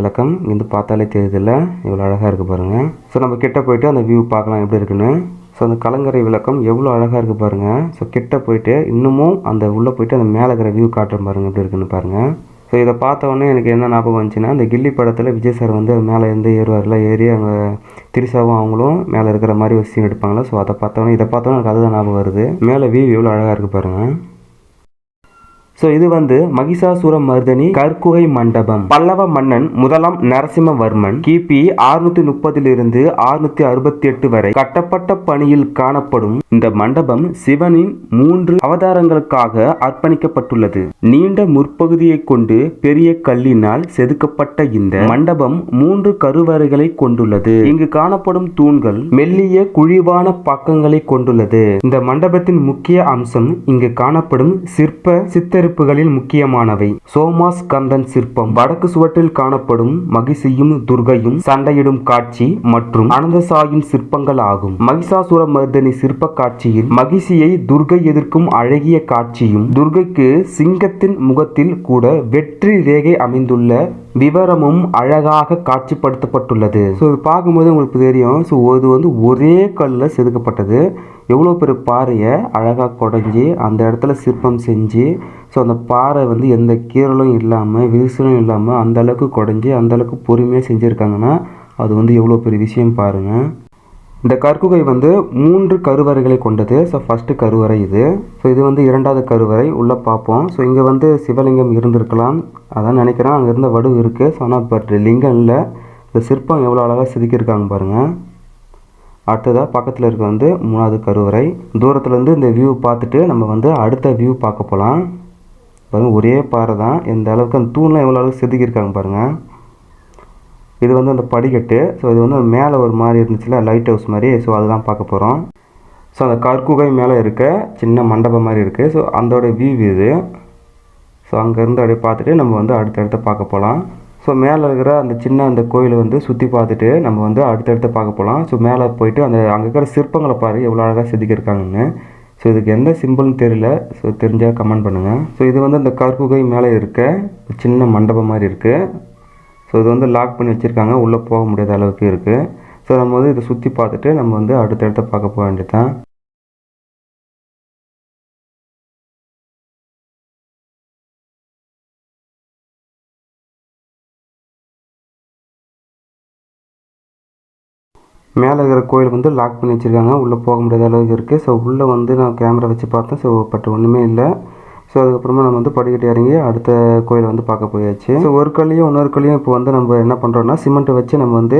விளக்கம் இங்கேருந்து பார்த்தாலே தெரியுதில்ல. இவ்வளோ அழகாக இருக்குது பாருங்கள் ஸோ நம்ம கிட்ட போயிட்டு அந்த வியூ பார்க்கலாம் எப்படி இருக்குன்னு. ஸோ அந்த கலங்கரை விளக்கம் எவ்வளோ அழகாக இருக்குது பாருங்கள் ஸோ கிட்ட போயிட்டு இன்னமும் அந்த உள்ளே போயிட்டு அந்த மேலே இருக்கிற வியூ காட்டுறேன் பாருங்கள் எப்படி இருக்குன்னு பாருங்கள் ஸோ இதை பார்த்தவொடனே எனக்கு என்ன ஞாபகம் வந்துச்சுன்னா இந்த கில்லி படத்தில் விஜய் சார் வந்து அது மேலே இருந்து ஏறுவார்ல ஏறி அங்கே திரிசாவும் அவங்களும் மேலே இருக்கிற மாதிரி ஒரு சீன் எடுப்பாங்களா ஸோ அதை பார்த்தோன்னே இதை பார்த்தோன்னே எனக்கு அதுதான் ஞாபகம் வருது. மேலே வியூ எவ்வளோ அழகாக இருக்குது பாருங்கள் ஸோ இது வந்து மகிஷாசுர மர்தனி கற்குகை மண்டபம். பல்லவ மன்னன் முதலாம் நரசிம்மவர்மன் கிபி ஆறுநூத்தி முப்பதிலிருந்து அறுநூத்தி அறுபத்தி எட்டு வரை கட்டப்பட்ட பணியில் காணப்படும் இந்த மண்டபம் சிவனின் மூன்று அவதாரங்களுக்காக அர்ப்பணிக்கப்பட்டுள்ளது. நீண்ட முற்பகுதியை கொண்டு பெரிய கல்லினால் செதுக்கப்பட்ட இந்த மண்டபம் மூன்று கருவறைகளை கொண்டுள்ளது. இங்கு காணப்படும் தூண்கள் மெல்லிய குழிவான பக்கங்களை கொண்டுள்ளது. இந்த மண்டபத்தின் முக்கிய அம்சம் இங்கு காணப்படும் சிற்ப சித்தரிப்புகளில் முக்கியமானவை. சோமாஸ் கந்தன் சிற்பம். வடக்கு சுவற்றில் காணப்படும் மகிஷியும் துர்கையும் சண்டையிடும் காட்சி மற்றும் அனந்தசாயின் சிற்பங்கள் ஆகும் மகிஷாசுர மர்தனி சிற்ப காட்சியில் மகிஷியை துர்கை எதிர்க்கும் அழகிய காட்சியும் துர்கைக்கு சிங்கத்தின் முகத்தில் கூட வெற்றி ரேகை அமைந்துள்ள விவரமும் அழகாக காட்சிப்படுத்தப்பட்டுள்ளது. ஸோ இது பார்க்கும்போது உங்களுக்கு தெரியும். ஸோ இது வந்து ஒரே கல்லில் செதுக்கப்பட்டது. எவ்வளோ பெரிய பாறையை அழகாக குடஞ்சி அந்த இடத்துல சிற்பம் செஞ்சு ஸோ அந்த பாறை வந்து எந்த கீறலும் இல்லாமல் விரிசலும் இல்லாமல் அந்த அளவுக்கு குடஞ்சி அந்த அளவுக்கு பொறுமையாக செஞ்சுருக்காங்கன்னா அது வந்து எவ்வளோ பெரிய விஷயம் பாருங்கள் இந்த கற்குகை வந்து மூன்று கருவறைகளை கொண்டது. ஸோ ஃபஸ்ட்டு கருவறை இது. ஸோ இது வந்து இரண்டாவது கருவறை. உள்ளே பார்ப்போம். ஸோ இங்கே வந்து சிவலிங்கம் இருந்திருக்கலாம். அதான் நினைக்கிறேன். அங்கே இருந்த வடு இருக்குது ஸோ ஆனால் பட் லிங்கம் இல்லை. இந்த சிற்பம் எவ்வளோ அழகாக செதுக்கியிருக்காங்க பாருங்கள் அடுத்ததாக பக்கத்தில் இருக்க வந்து மூணாவது கருவறை. தூரத்துலேருந்து இந்த வியூ பார்த்துட்டு நம்ம வந்து அடுத்த வியூ பார்க்க போகலாம் பாருங்க ஒரே பாறை தான். இந்த அளவுக்கு அந்த தூண்லாம் எவ்வளோ அளவுக்கு செதுக்கியிருக்காங்க பாருங்கள் இது வந்து அந்த படிக்கட்டு. ஸோ இது வந்து மேலே ஒரு மாதிரி இருந்துச்சுல லைட் ஹவுஸ் மாதிரி. ஸோ அதுதான் பார்க்க போகிறோம் ஸோ அந்த கற்குகை மேலே இருக்க சின்ன மண்டபம் மாதிரி இருக்குது ஸோ அதோட வியூ இது. ஸோ அங்கேருந்து அப்படியே பார்த்துட்டு நம்ம வந்து அடுத்தடுத்து பார்க்க போகலாம் ஸோ மேலே இருக்கிற அந்த சின்ன அந்த கோயிலை வந்து சுற்றி பார்த்துட்டு நம்ம வந்து அடுத்தடுத்து பார்க்க போகலாம் ஸோ மேலே போயிட்டு அந்த அங்கே இருக்கிற சிற்பங்களை பாரு எவ்வளோ அழகாக செதுக்கியிருக்காங்கன்னு. ஸோ இதுக்கு எந்த சிம்பிள்னு தெரியல. ஸோ தெரிஞ்சால் கமெண்ட் பண்ணுங்கள் ஸோ இது வந்து அந்த கற்குகை மேலே இருக்க சின்ன மண்டபம் மாதிரி இருக்குது ஸோ இது வந்து லாக் பண்ணி வச்சுருக்காங்க. உள்ளே போக முடியாத அளவுக்கு இருக்குது ஸோ நம்ம வந்து இதை சுற்றி பார்த்துட்டு நம்ம வந்து அடுத்தடுத்து பார்க்க போக வேண்டியது தான் மேலே இருக்கிற கோயில் வந்து லாக் பண்ணி வச்சுருக்காங்க. உள்ளே போக முடியாத அளவுக்கு இருக்குது ஸோ உள்ளே வந்து நான் கேமரா வச்சு பார்த்தேன். ஸோ பட் ஒன்றுமே இல்லை. ஸோ அதுக்கப்புறமா நம்ம வந்து படிக்கட்டு இறங்கி அடுத்த கோயிலை வந்து பார்க்க போயாச்சு. ஸோ ஒரு கல்லையும் இன்னொரு கல்லையும் இப்போ வந்து நம்ம என்ன பண்ணுறோன்னா சிமெண்ட்டை வச்சு நம்ம வந்து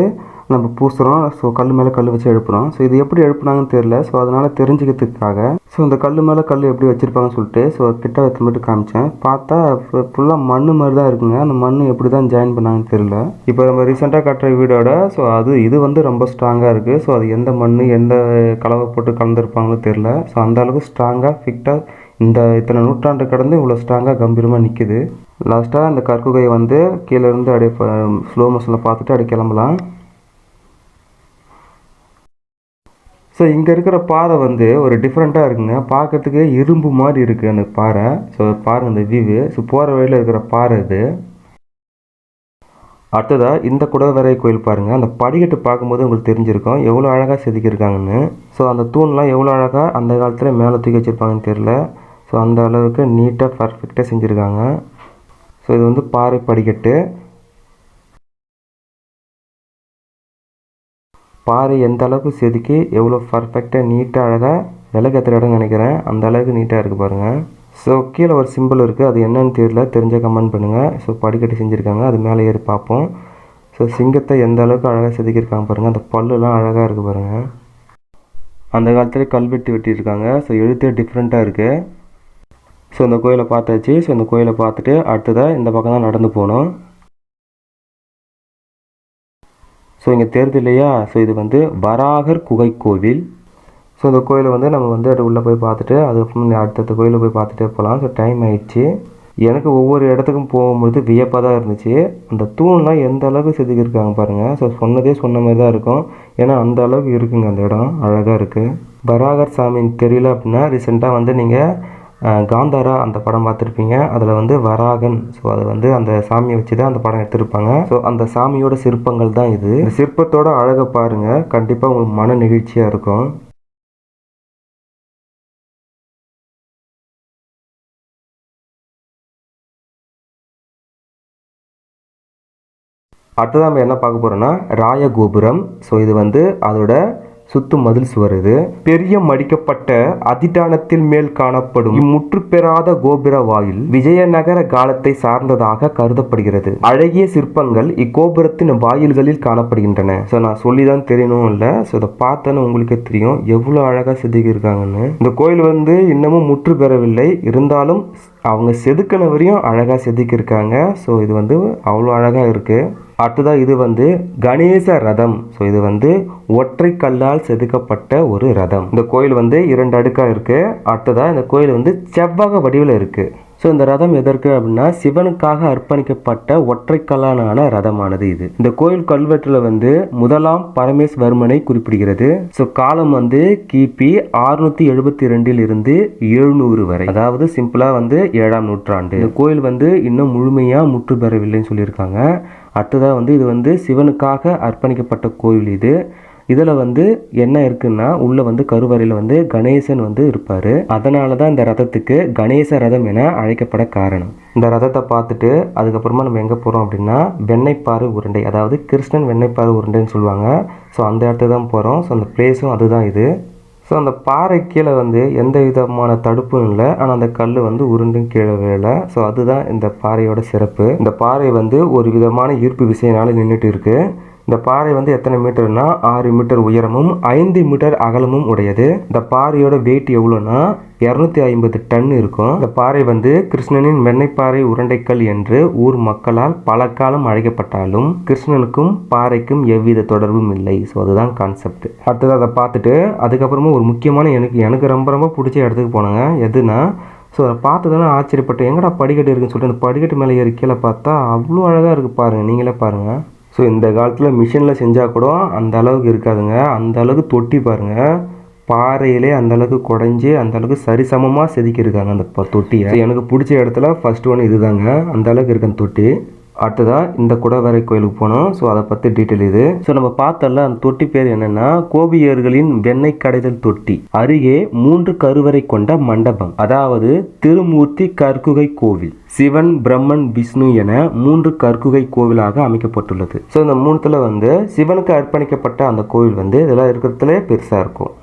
நம்ம பூசுகிறோம் ஸோ கல் மேலே கல் வச்சு எழுப்புறோம். ஸோ இது எப்படி எழுப்புனாங்கன்னு தெரியல. ஸோ அதனால் தெரிஞ்சுக்கிறதுக்காக ஸோ இந்த கல் மேலே கல் எப்படி வச்சுருப்பாங்கன்னு சொல்லிட்டு ஸோ கிட்ட வச்சு மட்டும் காமிச்சேன். பார்த்தா ஃபுல்லாக மண் மாதிரி தான் இருக்குங்க. அந்த மண் எப்படி தான் ஜாயின் பண்ணாங்கன்னு தெரியல. இப்போ நம்ம ரீசெண்டாக கட்டுற வீடோட ஸோ அது இது வந்து ரொம்ப ஸ்ட்ராங்காக இருக்குது ஸோ அது எந்த மண் எந்த கலவை போட்டு கலந்துருப்பாங்களோ தெரில ஸோ அந்த அளவுக்கு ஸ்ட்ராங்காக ஃபிக்டாக இந்த இத்தனை நூற்றாண்டு கடந்து இவ்வளோ ஸ்ட்ராங்காக கம்பீரமாக நிற்குது லாஸ்ட்டாக இந்த கற்குகையை வந்து கீழேருந்து அப்படியே ஸ்லோ மோஷனில் பார்த்துட்டு அப்படியே கிளம்பலாம். ஸோ இங்கே இருக்கிற பாறை வந்து ஒரு டிஃப்ரெண்ட்டாக இருக்குங்க. பார்க்கறதுக்கு இரும்பு மாதிரி இருக்குது அந்த பாறை. ஸோ பாருங்கள் இந்த வியூவு ஸோ போகிற வழியில் இருக்கிற பாறை இது. அடுத்ததாக இந்த குடவரை கோயில் பாருங்கள் அந்த படிக்கட்டு பார்க்கும்போது உங்களுக்கு தெரிஞ்சிருக்கும். எவ்வளோ அழகாக செதுக்கியிருக்காங்கன்னு. ஸோ அந்த தூண்லாம் எவ்வளோ அழகாக அந்த காலத்தில் மேலே தூக்கி வச்சுருப்பாங்கன்னு தெரில ஸோ அந்த அளவுக்கு நீட்டாக பர்ஃபெக்டாக செஞ்சுருக்காங்க. ஸோ இது வந்து பாறை படிக்கட்டு. பாறை எந்த அளவுக்கு செதுக்கி எவ்வளோ பர்ஃபெக்டாக நீட்டாக அழகாக விளக்கேற்றுற இடம் நினைக்கிறேன். அந்த அளவுக்கு நீட்டாக இருக்குது பாருங்கள் ஸோ கீழே ஒரு சிம்பிள் இருக்குது அது என்னன்னு தெரியல. தெரிஞ்சால் கமெண்ட் பண்ணுங்கள் ஸோ படிக்கட்டு செஞ்சுருக்காங்க. அது மேலே ஏறி பார்ப்போம். ஸோ சிங்கத்தை எந்த அளவுக்கு அழகாக செதுக்கியிருக்காங்க பாருங்கள் அந்த பல்லுலாம் அழகாக இருக்குது பாருங்கள் அந்த காலத்தில் கல்வெட்டு வெட்டியிருக்காங்க. ஸோ எழுத்தே டிஃப்ரெண்ட்டாக இருக்குது ஸோ இந்த கோயிலை பார்த்தாச்சு. ஸோ இந்த கோயிலை பார்த்துட்டு அடுத்ததாக இந்த பக்கம் தான் நடந்து போகணும் ஸோ இங்கே தெரியுது இல்லையா? ஸோ இது வந்து வராகர் குகை கோவில். ஸோ இந்த கோயிலை வந்து நம்ம வந்து அது உள்ளே போய் பார்த்துட்டு அதுக்கப்புறம் அடுத்தடுத்த கோயிலில் போய் பார்த்துட்டே போகலாம். ஸோ டைம் ஆயிடுச்சு. எனக்கு ஒவ்வொரு இடத்துக்கும் போகும்பொழுது வியப்பாக தான் இருந்துச்சு. அந்த தூண்லாம் எந்த அளவுக்கு செதுக்கியிருக்காங்க பாருங்கள் ஸோ சொன்னதே சொன்ன மாதிரி தான் இருக்கும். ஏன்னா அந்த அளவுக்கு இருக்குங்க அந்த இடம். அழகாக இருக்குது பராகர் சாமின்னு தெரியல அப்படின்னா ரீசெண்டாக வந்து நீங்கள் காந்தாரா அந்த படம் பார்த்துருப்பீங்க. அதில் வந்து வராகன். ஸோ அது வந்து அந்த சாமியை வச்சு தான் அந்த படம் எடுத்திருப்பாங்க. ஸோ அந்த சாமியோட சிற்பங்கள் தான் இது. இந்த சிற்பத்தோட அழகை பாருங்கள் கண்டிப்பாக உங்களுக்கு மன நெகிழ்ச்சியாக இருக்கும். அடுத்ததாக நம்ம என்ன பார்க்க போறோம்னா ராயகோபுரம். ஸோ இது வந்து அதோட சுத்து மதில் சுவர் இது. பெரிய மடிக்கப்பட்ட அதிட்டானத்தில் மேல் காணப்படும் இம்முற்று பெறாத கோபுர வாயில் விஜயநகர காலத்தை சார்ந்ததாக கருதப்படுகிறது. அழகிய சிற்பங்கள் இக்கோபுரத்தின் வாயில்களில் காணப்படுகின்றன. ஸோ நான் சொல்லி தான் தெரியணும் இல்லை. ஸோ இதை பார்த்தோன்னு உங்களுக்கே தெரியும் எவ்வளோ அழகாக செதுக்கியிருக்காங்கன்னு. இந்த கோயில் வந்து இன்னமும் முற்று பெறவில்லை. இருந்தாலும் அவங்க செதுக்கின வரையும் அழகாக செதுக்கியிருக்காங்க. ஸோ இது வந்து அவ்வளோ அழகாக இருக்குது அடுத்ததாக இது வந்து கணேச ரதம். ஸோ இது வந்து ஒற்றை கல்லால் செதுக்கப்பட்ட ஒரு ரதம். இந்த கோயில் வந்து இரண்டு அடுக்காக இருக்குது அடுத்ததாக இந்த கோயில் வந்து செவ்வக வடிவில் இருக்குது ஸோ இந்த ரதம் எதற்கு அப்படின்னா சிவனுக்காக அர்ப்பணிக்கப்பட்ட ஒற்றைக்கல்லான ரதமானது இது. இந்த கோயில் கல்வெட்டில் வந்து முதலாம் பரமேஸ்வர்மனை குறிப்பிடுகிறது. ஸோ காலம் வந்து கிபி ஆறுநூத்தி எழுபத்தி ரெண்டில் இருந்து எழுநூறு வரை. அதாவது சிம்பிளா வந்து ஏழாம் நூற்றாண்டு. இந்த கோயில் வந்து இன்னும் முழுமையா முற்று பெறவில்லைன்னு சொல்லியிருக்காங்க. அடுத்ததாக வந்து இது வந்து சிவனுக்காக அர்ப்பணிக்கப்பட்ட கோயில் இது. இதில் வந்து என்ன இருக்குன்னா உள்ளே வந்து கருவறையில் வந்து கணேசன் வந்து இருப்பார். அதனால தான் இந்த ரதத்துக்கு கணேச ரதம் என அழைக்கப்பட காரணம். இந்த ரதத்தை பார்த்துட்டு அதுக்கப்புறமா நம்ம எங்கே போகிறோம் அப்படின்னா வெண்ணெய்ப்பாறு உருண்டை அதாவது கிருஷ்ணன் வெண்ணெய்ப்பாறு உருண்டைன்னு சொல்லுவாங்க. ஸோ அந்த இடத்துக்கு தான் போகிறோம் ஸோ அந்த பிளேஸும் அதுதான் இது. ஸோ அந்த பாறை கீழே வந்து எந்த விதமான தடுப்பும் இல்லை. ஆனால் அந்த கல் வந்து உருண்டும் கீழே வேலை ஸோ அதுதான் இந்த பாறையோட சிறப்பு. இந்த பாறை வந்து ஒரு விதமான ஈர்ப்பு விசையினால நின்றுட்டு இருக்குது இந்த பாறை வந்து எத்தனை மீட்டர்னா ஆறு மீட்டர் உயரமும் ஐந்து மீட்டர் அகலமும் உடையது. இந்த பாறையோட வெயிட் எவ்வளோனா இரநூத்தி ஐம்பது டன் இருக்கும். இந்த பாறை வந்து கிருஷ்ணனின் வெண்ணைப்பாறை உருண்டைக்கல் என்று ஊர் மக்களால் பல காலம் அழைக்கப்பட்டாலும் கிருஷ்ணனுக்கும் பாறைக்கும் எவ்வித தொடர்பும் இல்லை. ஸோ அதுதான் கான்செப்ட் அடுத்தது அதை பார்த்துட்டு அதுக்கப்புறமா ஒரு முக்கியமான எனக்கு எனக்கு ரொம்ப ரொம்ப பிடிச்ச இடத்துக்கு போனாங்க. எதுனா ஸோ அதை பார்த்து தானே ஆச்சரியப்பட்டு எங்கடா படிக்கட்டு இருக்குன்னு சொல்லிட்டு அந்த படிக்கட்டு மேலே ஏறி கீழே பார்த்தா அவ்வளோ அழகாக இருக்குது பாருங்கள் நீங்களே பாருங்கள் ஸோ இந்த காலத்தில் மிஷினில் செஞ்சால் கூட அந்த அளவுக்கு இருக்காதுங்க. அந்த அளவுக்கு தொட்டி பாருங்கள் பாறையிலே அந்த அளவுக்கு குடஞ்சி அந்தளவுக்கு சரிசமமாக செதுக்கியிருக்காங்க அந்த ப- தொட்டியை. எனக்கு பிடிச்ச இடத்துல ஃபஸ்ட் ஒன் இதுதாங்க. அந்த அளவுக்கு இருக்கு அந்த தொட்டி. அடுத்ததாக இந்த குடவரை கோயிலுக்கு போனோம். ஸோ அதை பற்றி டீட்டெயில் இது. ஸோ நம்ம பார்த்தல அந்த தொட்டி பேர் என்னென்னா கோபியர்களின் வெண்ணெய் கடைதல் தொட்டி. அருகே மூன்று கருவறை கொண்ட மண்டபம். அதாவது திருமூர்த்தி கற்குகை கோவில். சிவன் பிரம்மன் விஷ்ணு என மூன்று கற்குகை கோவிலாக அமைக்கப்பட்டுள்ளது. ஸோ இந்த மூணுத்தில் வந்து சிவனுக்கு அர்ப்பணிக்கப்பட்ட அந்த கோவில் வந்து இதெல்லாம் இருக்கிறதுல பெருசாக இருக்கும்.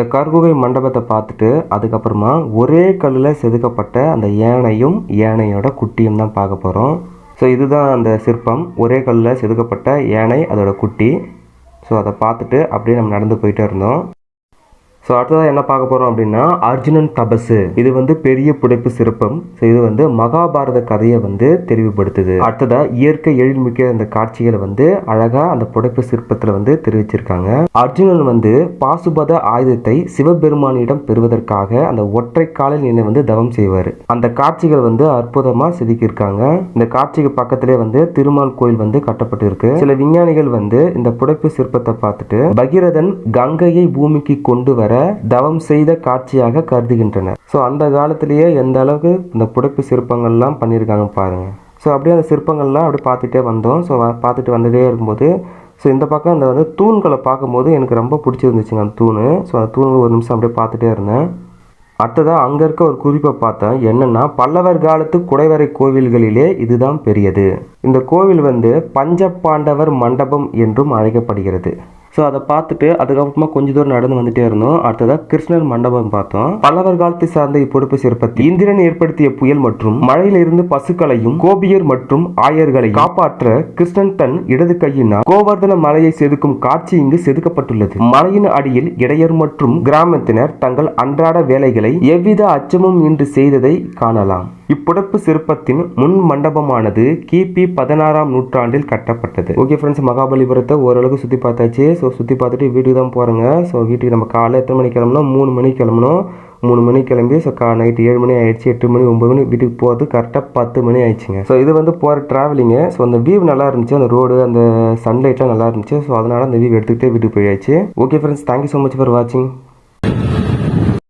இந்த கருகுகை மண்டபத்தை பார்த்துட்டு அதுக்கப்புறமா ஒரே கல்லில் செதுக்கப்பட்ட அந்த யானையும் யானையோட குட்டியும் தான் பார்க்க போகிறோம் ஸோ இதுதான் அந்த சிற்பம். ஒரே கல்லில் செதுக்கப்பட்ட யானை அதோட குட்டி. ஸோ அதை பார்த்துட்டு அப்படியே நம்ம நடந்து போயிட்டே இருந்தோம். ஸோ அடுத்ததாக என்ன பார்க்க போகிறோம் அப்படின்னா அர்ஜுனன் தபசு. இது வந்து பெரிய புடைப்பு சிற்பம். ஸோ இது வந்து மகாபாரத கதையை வந்து தெளிவுபடுத்துது அடுத்ததாக இயற்கை எழில்மிக்க அந்த காட்சிகளை வந்து அழகாக அந்த புடைப்பு சிற்பத்தில் வந்து தெரிவிச்சிருக்காங்க. அர்ஜுனன் வந்து பாசுபத ஆயுதத்தை சிவபெருமானிடம் பெறுவதற்காக அந்த ஒற்றை காலில் நின்று வந்து தவம் செய்வார். அந்த காட்சிகள் வந்து அற்புதமாக செதுக்கியிருக்காங்க. இந்த காட்சிக்கு பக்கத்திலே வந்து திருமால் கோயில் வந்து கட்டப்பட்டு இருக்கு சில விஞ்ஞானிகள் வந்து இந்த புடைப்பு சிற்பத்தை பார்த்துட்டு பகீரதன் கங்கையை பூமிக்கு கொண்டு வர தவம் செய்த காட்சியாக கருதுகின்றனர். ஸோ அந்த காலத்திலேயே எந்த அளவுக்கு இந்த புடைப்பு சிற்பங்கள்லாம் பண்ணியிருக்காங்க பாருங்க. ஸோ அப்படியே அந்த சிற்பங்கள்லாம் அப்படியே பார்த்துட்டே வந்தோம். ஸோ பார்த்துட்டு வந்துட்டே இருக்கும்போது ஸோ இந்த பக்கம் அந்த வந்து தூண்களை பார்க்கும்போது எனக்கு ரொம்ப பிடிச்சிருந்துச்சுங்க அந்த தூண். ஸோ அந்த தூண்கள் ஒரு நிமிஷம் அப்படியே பார்த்துட்டே இருந்தேன். அடுத்ததாக அங்கே இருக்க ஒரு குறிப்பை பார்த்தேன். என்னென்னா பல்லவர் காலத்து குடைவரை கோவில்களிலே இதுதான் பெரியது. இந்த கோவில் வந்து பஞ்ச பாண்டவர் மண்டபம் என்றும் அழைக்கப்படுகிறது. ஸோ அதை பார்த்துட்டு அதுக்கப்புறமா கொஞ்ச தூரம் நடந்து வந்துட்டே இருந்தோம். அடுத்ததாக கிருஷ்ணர் மண்டபம் பார்த்தோம். பல்லவர் காலத்தை சார்ந்த இப்பொறுப்பு சிற்பத்தில் இந்திரன் ஏற்படுத்திய புயல் மற்றும் மழையிலிருந்து பசுக்களையும் கோபியர் மற்றும் ஆயர்களை காப்பாற்ற கிருஷ்ணன் தன் இடது கையினால் கோவர்தன மலையை செதுக்கும் காட்சி இங்கு செதுக்கப்பட்டுள்ளது. மலையின் அடியில் இடையர் மற்றும் கிராமத்தினர் தங்கள் அன்றாட வேலைகளை எவ்வித அச்சமும் இன்று செய்ததை காணலாம். இப்புடப்பு சிற்பத்தின் முன் மண்டபமானது கிபி பதினாறாம் நூற்றாண்டில் கட்டப்பட்டது. ஓகே ஃப்ரெண்ட்ஸ் மகாபலிபுரத்தை ஓரளவுக்கு சுற்றி பார்த்தாச்சு. ஸோ சுற்றி பார்த்துட்டு வீட்டுக்கு தான் போகிறோங்க ஸோ வீட்டுக்கு நம்ம காலை எத்தனை மணிக்கு கிளம்பணும் மூணு மணிக்கு கிளம்பணும் மூணு மணிக்கு கிளம்பி ஸோ கா நைட்டு ஏழு மணி ஆயிடுச்சு எட்டு மணி ஒம்பது மணி வீட்டுக்கு போகிறது கரெக்டாக பத்து மணி ஆயிடுச்சுங்க. ஸோ இது வந்து போகிற ட்ராவலிங்கு ஸோ அந்த வியூ நல்லா இருந்துச்சு. அந்த ரோடு அந்த சன்லைட்லாம் நல்லா இருந்துச்சு. ஸோ அதனால் அந்த வியூ எடுத்துக்கிட்டே வீட்டுக்கு போயாச்சு. Okay friends thank you so much for வாட்சிங்